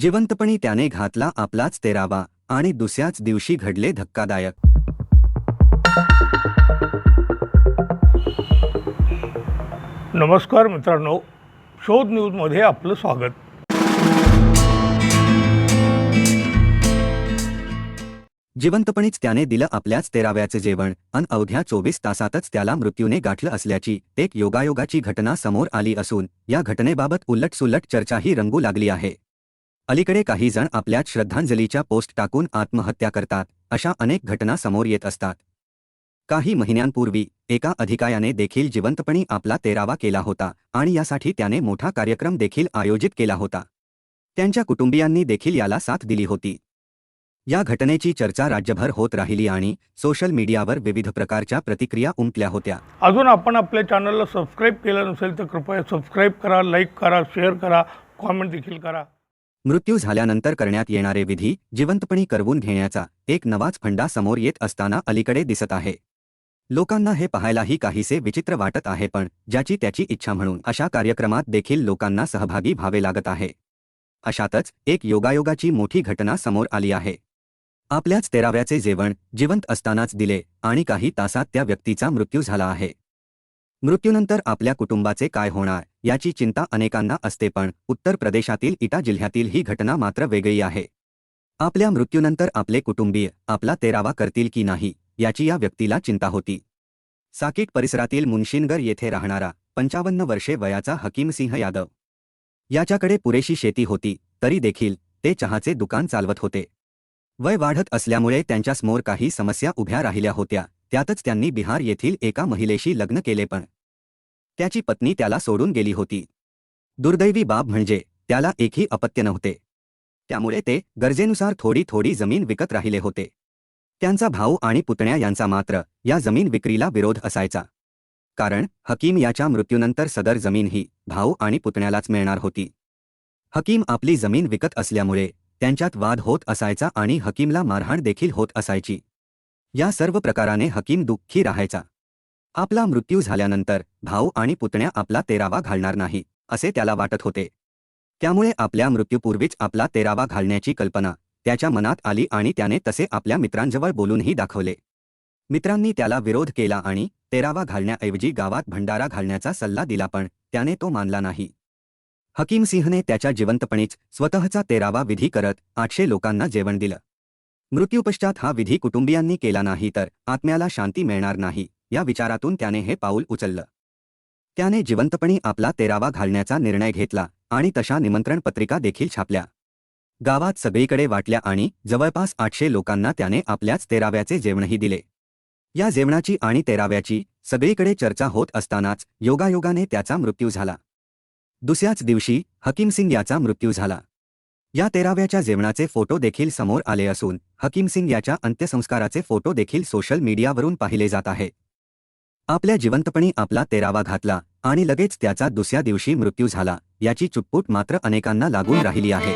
जिवंतपणी त्याने घातला आपलाच तेरावा आणि दुसऱ्याच दिवशी घडले धक्कादायक. नमस्कार मित्रांनो शोध न्यूजमध्ये आपलं स्वागत. जिवंतपणीच त्याने दिलं आपल्याच तेराव्याचे जेवण अन अवघ्या चोवीस तासातच त्याला मृत्यूने गाठलं असल्याची एक योगायोगाची घटना समोर आली असून या घटनेबाबत उलटसुलट चर्चाही रंगू लागली आहे. अलीकडे काही जण आपल्यात श्रद्धांजलीच्या पोस्ट टाकून आत्महत्या करतात अशा अनेक घटना समोर येत असतात. काही महिन्यांपूर्वी एका अधिकायाने देखील जिवंतपणी आपला तेरावा केला होता आणि यासाठी त्याने मोठा कार्यक्रम देखील आयोजित केला होता. त्यांच्या कुटुंबियांनी देखील याला साथ दिली होती. या घटनेची चर्चा राज्यभर होत राहिली आणि सोशल मीडियावर विविध प्रकारच्या प्रतिक्रिया उमटल्या होत्या. अजून आपण आपल्या चॅनलला सबस्क्राईब केलं नसेल तर कृपया सबस्क्राईब करा लाईक करा शेअर करा कॉमेंट देखील करा. मृत्यू झाल्यानंतर करण्यात येणारे विधी जिवंतपणी करवून घेण्याचा एक नवाच फंडा समोर येत असताना अलीकडे दिसत आहे. लोकांना हे पाहायलाही काहीसे विचित्र वाटत आहे पण ज्याची त्याची इच्छा म्हणून अशा कार्यक्रमात देखील लोकांना सहभागी व्हावे लागत आहे. अशातच एक योगायोगाची मोठी घटना समोर आली आहे. आपल्याच तेराव्याचे जेवण जिवंत असतानाच दिले आणि काही तासात त्या व्यक्तीचा मृत्यू झाला आहे. मृत्यूनंतर आपल्या कुटुंबाचे काय होणार याची चिंता अनेकांना असते पण उत्तर प्रदेशातील इटा जिल्ह्यातील ही घटना मात्र वेगळी आहे. आपल्या मृत्यूनंतर आपले कुटुंबीय आपला तेरावा करतील की नाही याची या व्यक्तीला चिंता होती. साकीट परिसरातील मुन्शिनगर येथे राहणारा पंचावन्न वर्षे वयाचा हकीमसिंह यादव. याच्याकडे पुरेशी शेती होती तरी देखील ते चहाचे दुकान चालवत होते. वय वाढत असल्यामुळे त्यांच्यासमोर काही समस्या उभ्या राहिल्या होत्या. त्यातच त्यांनी बिहार येथील एका महिलेशी लग्न केले पण. त्याची पत्नी त्याला सोडून गेली होती. दुर्दैवी बाब म्हणजे त्याला एकही अपत्य नव्हते. त्यामुळे ते गरजेनुसार थोडी थोडी जमीन विकत राहिले होते. त्यांचा भाऊ आणि पुतण्या यांचा मात्र या जमीन विक्रीला विरोध असायचा. कारण हकीम याच्या मृत्यूनंतर सदर जमीन ही भाऊ आणि पुतण्यालाच मिळणार होती. हकीम आपली जमीन विकत असल्यामुळे त्यांच्यात वाद होत असायचा आणि हकीमला मारहाण देखील होत असायची. या सर्व प्रकाराने हकीम दुःखी राहायचा. आपला मृत्यू झाल्यानंतर भाऊ आणि पुतण्या आपला तेरावा घालणार नाही असे त्याला वाटत होते. त्यामुळे आपल्या मृत्यूपूर्वीच आपला तेरावा घालण्याची कल्पना त्याच्या मनात आली आणि त्याने तसे आपल्या मित्रांजवळ बोलूनही दाखवले. मित्रांनी त्याला विरोध केला आणि तेरावा घालण्याऐवजी गावात भंडारा घालण्याचा सल्ला दिला पण त्याने तो मानला नाही. हकीम सिंहने त्याच्या जिवंतपणीच स्वतःचा तेरावा विधी करत आठशे लोकांना जेवण दिलं. मृत्यूपश्चात हा विधी कुटुंबियांनी केला नाही तर आत्म्याला शांती मिळणार नाही. या विचारातून त्याने हे पाऊल उचललं. त्याने जिवंतपणी आपला तेरावा घालण्याचा निर्णय घेतला आणि तशा निमंत्रण पत्रिका देखील छापल्या. गावात सगळीकडे वाटल्या आणि जवळपास आठशे लोकांना त्याने आपल्याच तेराव्याचे जेवणही दिले. या जेवणाची आणि तेराव्याची सगळीकडे चर्चा होत असतानाच योगायोगाने त्याचा मृत्यू झाला. दुसऱ्याच दिवशी हकीमसिंग याचा मृत्यू झाला. या तेराव्याच्या जेवणाचे फोटो देखील समोर आले असून हकीमसिंग याच्या अंत्यसंस्काराचे फोटो देखील सोशल मीडियावरून पाहिले जात आहे. आपल्या जिवंतपणी आपला तेरावा घातला आणि लगेच त्याचा दुसऱ्या दिवशी मृत्यू झाला याची चुटपूट मात्र अनेकांना लागून राहिली आहे.